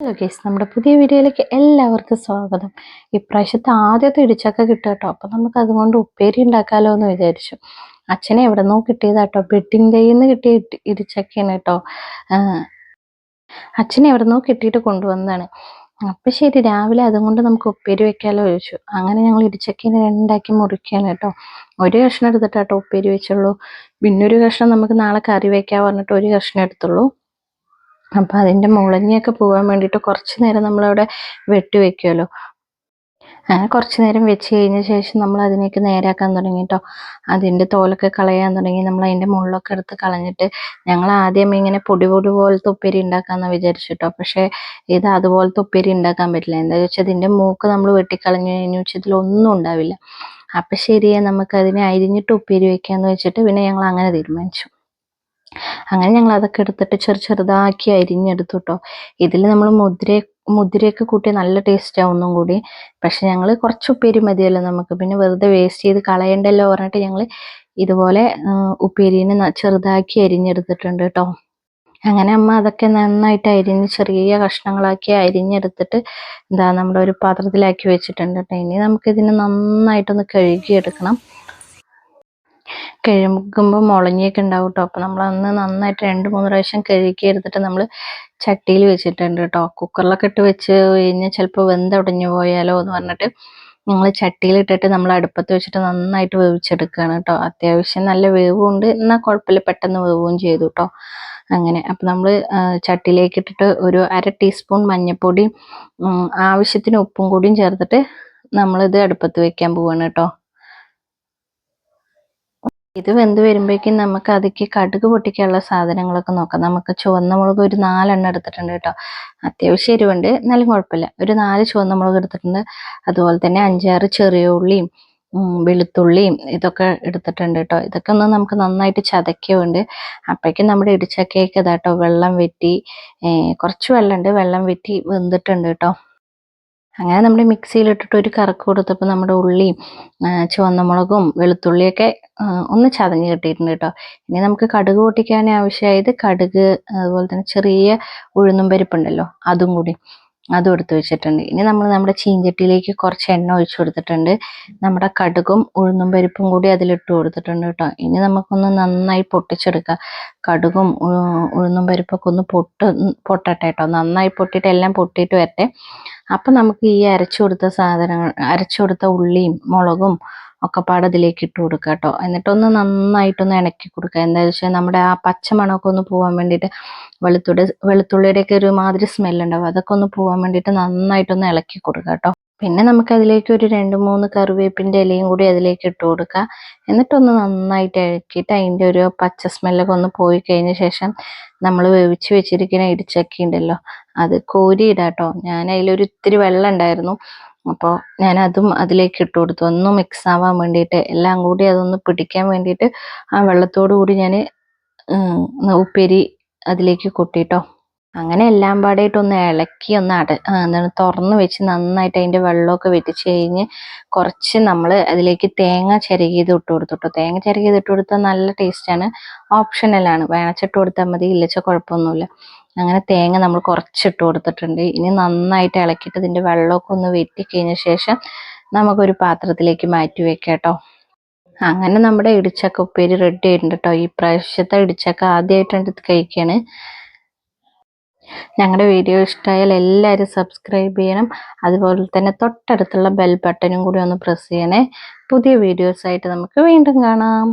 Hello നമ്മുടെ പുതിയ വീഡിയോയിലേക്ക് എല്ലാവർക്കും സ്വാഗതം. ഇപ്രാവശ്യത്തെ ആദ്യത്തെ ഇടിച്ചക്ക കിട്ടുക കേട്ടോ അപ്പം നമുക്ക് അതുകൊണ്ട് ഉപ്പേരി ഉണ്ടാക്കാമല്ലോ എന്ന് വിചാരിച്ചു. അച്ഛനെ എവിടെ നിന്നോ കിട്ടിയതാട്ടോ ഡേയിൽ നിന്ന് കിട്ടിയ ഇടിച്ചക്കയാണ് കേട്ടോ. അച്ഛനെ എവിടെ നിന്നോ കിട്ടിയിട്ട് കൊണ്ടുവന്നതാണ്. അപ്പം ശരി രാവിലെ അതുകൊണ്ട് നമുക്ക് ഉപ്പേരി വെക്കാമല്ലോ ചോദിച്ചു. അങ്ങനെ ഞങ്ങൾ ഇടിച്ചക്കേനെ രണ്ടാക്കി മുറിക്കുകയാണ് കേട്ടോ. ഒരു കഷ്ണം എടുത്തിട്ടാട്ടോ ഉപ്പേരി വെച്ചുള്ളൂ. പിന്നെ ഒരു കഷ്ണം നമുക്ക് നാളെ കറി വെക്കാൻ പറഞ്ഞിട്ട് ഒരു കഷ്ണം എടുത്തുള്ളൂ. അപ്പോൾ അതിന്റെ മുളഞ്ഞൊക്കെ പോകാൻ വേണ്ടിയിട്ട് കുറച്ച് നേരം നമ്മളവിടെ വെട്ടി വെക്കുമല്ലോ അങ്ങനെ കുറച്ച് നേരം വെച്ച് കഴിഞ്ഞ ശേഷം നമ്മൾ അതിനേക്ക് നേരാക്കാൻ തുടങ്ങി കേട്ടോ അതിന്റെ തോലൊക്കെ കളയാൻ തുടങ്ങി. നമ്മൾ അതിന്റെ മുള്ളൊക്കെ എടുത്ത് കളഞ്ഞിട്ട് ഞങ്ങൾ ആദ്യം ഇങ്ങനെ പൊടി പൊടി പോലത്തെ ഉപ്പേരി ഉണ്ടാക്കാമെന്ന് വിചാരിച്ചു കേട്ടോ പക്ഷേ ഇത് അതുപോലത്തെ ഉപ്പേരി ഉണ്ടാക്കാൻ പറ്റില്ല. എന്താ വെച്ചാൽ ഇതിന്റെ മൂക്ക് നമ്മൾ വെട്ടിക്കളഞ്ഞു കഴിഞ്ഞു വെച്ചാൽ ഇതിലൊന്നും ഉണ്ടാവില്ല. അപ്പം ശരിയാ നമുക്കതിനെ അരിഞ്ഞിട്ട് ഉപ്പേരി വെക്കാമെന്ന് വെച്ചിട്ട് പിന്നെ ഞങ്ങൾ അങ്ങനെ തീരുമാനിച്ചു. അങ്ങനെ ഞങ്ങൾ അതൊക്കെ എടുത്തിട്ട് ചെറു ചെറുതാക്കി അരിഞ്ഞെടുത്തു കേട്ടോ ഇതിൽ നമ്മൾ മുദ്ര മുതിരയൊക്കെ കൂട്ടി നല്ല ടേസ്റ്റ് ആവും ഒന്നും കൂടി. പക്ഷെ ഞങ്ങൾ കുറച്ച് ഉപ്പേരി മതിയല്ലോ നമുക്ക്. പിന്നെ വെറുതെ വേസ്റ്റ് ചെയ്ത് കളയണ്ടല്ലോ പറഞ്ഞിട്ട് ഞങ്ങൾ ഇതുപോലെ ഉപ്പേരിനെ ചെറുതാക്കി അരിഞ്ഞെടുത്തിട്ടുണ്ട് കേട്ടോ. അങ്ങനെ അമ്മ അതൊക്കെ നന്നായിട്ട് അരിഞ്ഞ് ചെറിയ കഷ്ണങ്ങളാക്കി അരിഞ്ഞെടുത്തിട്ട് എന്താ നമ്മുടെ ഒരു പാത്രത്തിലാക്കി വെച്ചിട്ടുണ്ട് കേട്ടോ. ഇനി നമുക്കിതിനെ നന്നായിട്ടൊന്ന് കഴുകിയെടുക്കണം. കഴുകുമ്പോൾ മുളഞ്ഞൊക്കെ ഉണ്ടാവും കേട്ടോ അപ്പോൾ നമ്മൾ അന്ന് നന്നായിട്ട് രണ്ട് മൂന്ന് പ്രാവശ്യം കഴുകി എടുത്തിട്ട് നമ്മൾ ചട്ടിയിൽ വെച്ചിട്ടുണ്ട് കേട്ടോ. കുക്കറിലൊക്കെ ഇട്ട് വെച്ച് കഴിഞ്ഞാൽ ചിലപ്പോൾ വെന്തുടഞ്ഞു പോയാലോ എന്ന് പറഞ്ഞിട്ട് ഞങ്ങൾ ചട്ടിയിലിട്ടിട്ട് നമ്മൾ അടുപ്പത്ത് വെച്ചിട്ട് നന്നായിട്ട് വേവിച്ചെടുക്കുകയാണ് കേട്ടോ. അത്യാവശ്യം നല്ല വേവുണ്ട്. എന്നാൽ കുഴപ്പമില്ല പെട്ടെന്ന് വേവും ചെയ്തു കേട്ടോ. അങ്ങനെ. അപ്പം നമ്മൾ ചട്ടിയിലേക്ക് ഇട്ടിട്ട് ഒരു അര ടീസ്പൂൺ മഞ്ഞൾപ്പൊടി ആവശ്യത്തിന് ഉപ്പും കൂടിയും ചേർത്തിട്ട് നമ്മളിത് അടുപ്പത്ത് വെക്കാൻ പോവാണ് കേട്ടോ. ഇത് വെന്ത് വരുമ്പോഴേക്കും നമുക്ക് അതിക്ക് കടുക് പൊട്ടിക്കാനുള്ള സാധനങ്ങളൊക്കെ നോക്കാം. നമുക്ക് ചുവന്ന മുളക് ഒരു നാലെണ്ണം എടുത്തിട്ടുണ്ട് കേട്ടോ. അത്യാവശ്യം എരിവുണ്ട്. എന്നാലും കുഴപ്പമില്ല. ഒരു നാല് ചുവന്ന മുളക് എടുത്തിട്ടുണ്ട്. അതുപോലെ തന്നെ അഞ്ചാറ് ചെറിയ ഉള്ളിയും വെളുത്തുള്ളിയും ഇതൊക്കെ എടുത്തിട്ടുണ്ട് കേട്ടോ. ഇതൊക്കെ ഒന്ന് നമുക്ക് നന്നായിട്ട് ചതക്കുന്നുണ്ട് അപ്പോഴേക്കും നമ്മുടെ ഇടിച്ചക്കയൊക്കെ ഇതാട്ടോ വെള്ളം വെറ്റി കുറച്ച് വെള്ളമുണ്ട്. വെള്ളം വെറ്റി വെന്തിട്ടുണ്ട് കേട്ടോ. അങ്ങനെ നമ്മൾ മിക്സിയിലിട്ടിട്ട് ഒരു കറക്ക് കൊടുത്തപ്പോൾ നമ്മുടെ ഉള്ളിയും ചുവന്ന മുളകും വെളുത്തുള്ളിയൊക്കെ ഒന്ന് ചതഞ്ഞ് കിട്ടിയിട്ടുണ്ട് കേട്ടോ. ഇനി നമുക്ക് കടുക് പൊട്ടിക്കാൻ ആവശ്യമായത് കടുക് അതുപോലെ തന്നെ ചെറിയ ഉഴുന്നും പരിപ്പുണ്ടല്ലോ അതും കൂടി. അതും എടുത്ത് വെച്ചിട്ടുണ്ട്. ഇനി നമ്മൾ നമ്മുടെ ചീഞ്ചട്ടിയിലേക്ക് കുറച്ച് എണ്ണ ഒഴിച്ചു കൊടുത്തിട്ടുണ്ട്. നമ്മുടെ കടുകും ഉഴുന്നും പരിപ്പും കൂടി അതിലിട്ട് കൊടുത്തിട്ടുണ്ട് കേട്ടോ. ഇനി നമുക്കൊന്ന് നന്നായി പൊട്ടിച്ചെടുക്കാം. കടുകും ഉഴുന്നും പരിപ്പൊക്കെ ഒന്ന് പൊട്ട് പൊട്ടട്ടെ കേട്ടോ. നന്നായി പൊട്ടിയിട്ട് എല്ലാം പൊട്ടിയിട്ട് വരട്ടെ. അപ്പം നമുക്ക് ഈ അരച്ചു കൊടുത്ത സാധനങ്ങൾ അരച്ചു കൊടുത്ത ഉള്ളിയും മുളകും ഒക്കെ പാടെ അതിലേക്ക് ഇട്ട് കൊടുക്കുക കേട്ടോ എന്നിട്ടൊന്ന് നന്നായിട്ടൊന്ന് ഇണക്കി കൊടുക്കുക എന്താണെന്ന് വെച്ചാൽ നമ്മുടെ ആ പച്ചമണമൊക്കെ ഒന്ന് പോകാൻ വേണ്ടിയിട്ട് വെളുത്തുള്ളി വെളുത്തുള്ളിയുടെയൊക്കെ ഒരു മാതിരി സ്മെല്ലുണ്ടാവും അതൊക്കെ ഒന്ന് പോകാൻ വേണ്ടിയിട്ട് നന്നായിട്ടൊന്ന് ഇളക്കി കൊടുക്കുക കേട്ടോ പിന്നെ നമുക്ക് അതിലേക്ക് ഒരു രണ്ട് മൂന്ന് കറിവേപ്പിന്റെ ഇലയും കൂടി അതിലേക്ക് ഇട്ട് കൊടുക്കുക എന്നിട്ടൊന്ന് നന്നായിട്ട് ഇളക്കിയിട്ട് അതിന്റെ ഒരു പച്ച സ്മെല്ലൊക്കെ ഒന്ന് പോയി കഴിഞ്ഞ ശേഷം നമ്മൾ വേവിച്ച് വെച്ചിരിക്കുന്ന ഇടിച്ചക്ക ഉണ്ടല്ലോ അത് കോരിയിടാം കേട്ടോ ഞാൻ അതിലൊരു ഇത്തിരി വെള്ളം ഉണ്ടായിരുന്നു. അപ്പോൾ ഞാൻ അതും അതിലേക്ക് ഇട്ട് കൊടുത്തു. ഒന്നും മിക്സ് ആവാൻ വേണ്ടിയിട്ട് എല്ലാം കൂടി അതൊന്ന് പിടിക്കാൻ വേണ്ടിയിട്ട് ആ വെള്ളത്തോടു കൂടി ഞാൻ ഉപ്പേരി അതിലേക്ക് കൊട്ടിട്ടോ. അങ്ങനെ എല്ലാം പാടായിട്ട് ഒന്ന് ഇളക്കി ഒന്ന് അട എന്താണ് തുറന്ന് വെച്ച് നന്നായിട്ട് അതിന്റെ വെള്ളമൊക്കെ വെറ്റിച്ച് കഴിഞ്ഞ് കുറച്ച് നമ്മൾ അതിലേക്ക് തേങ്ങ ചിരകിയത് ഇട്ട് കൊടുത്തു തേങ്ങ ചിരകിയത് ഇട്ട് കൊടുത്താൽ നല്ല ടേസ്റ്റാണ് ഓപ്ഷണലാണ് വേണച്ചിട്ട് കൊടുത്താൽ മതി. ഇല്ലച്ച കുഴപ്പമൊന്നുമില്ല. അങ്ങനെ തേങ്ങ നമ്മൾ കുറച്ച് കുറച്ചിട്ട് കൊടുത്തിട്ടുണ്ട്. ഇനി നന്നായിട്ട് ഇളക്കിയിട്ട് ഇതിന്റെ വെള്ളമൊക്കെ ഒന്ന് വെറ്റിക്കഴിഞ്ഞ ശേഷം നമുക്കൊരു പാത്രത്തിലേക്ക് മാറ്റി വെക്കാം കേട്ടോ അങ്ങനെ നമ്മുടെ ഇടിച്ചക്ക ഉപ്പേരി റെഡി ആയിട്ടുണ്ട് കേട്ടോ ഈ പ്രാവശ്യത്തെ ഇടിച്ചക്ക ആദ്യമായിട്ടാണ് കഴിക്കുകയാണ് ഞങ്ങളുടെ വീഡിയോ ഇഷ്ടമായാൽ എല്ലാവരും സബ്സ്ക്രൈബ് ചെയ്യണം. അതുപോലെ തന്നെ തൊട്ടടുത്തുള്ള ബെൽ ബട്ടനും കൂടി ഒന്ന് പ്രസ് ചെയ്യണേ. പുതിയ വീഡിയോസായിട്ട് നമുക്ക് വീണ്ടും കാണാം.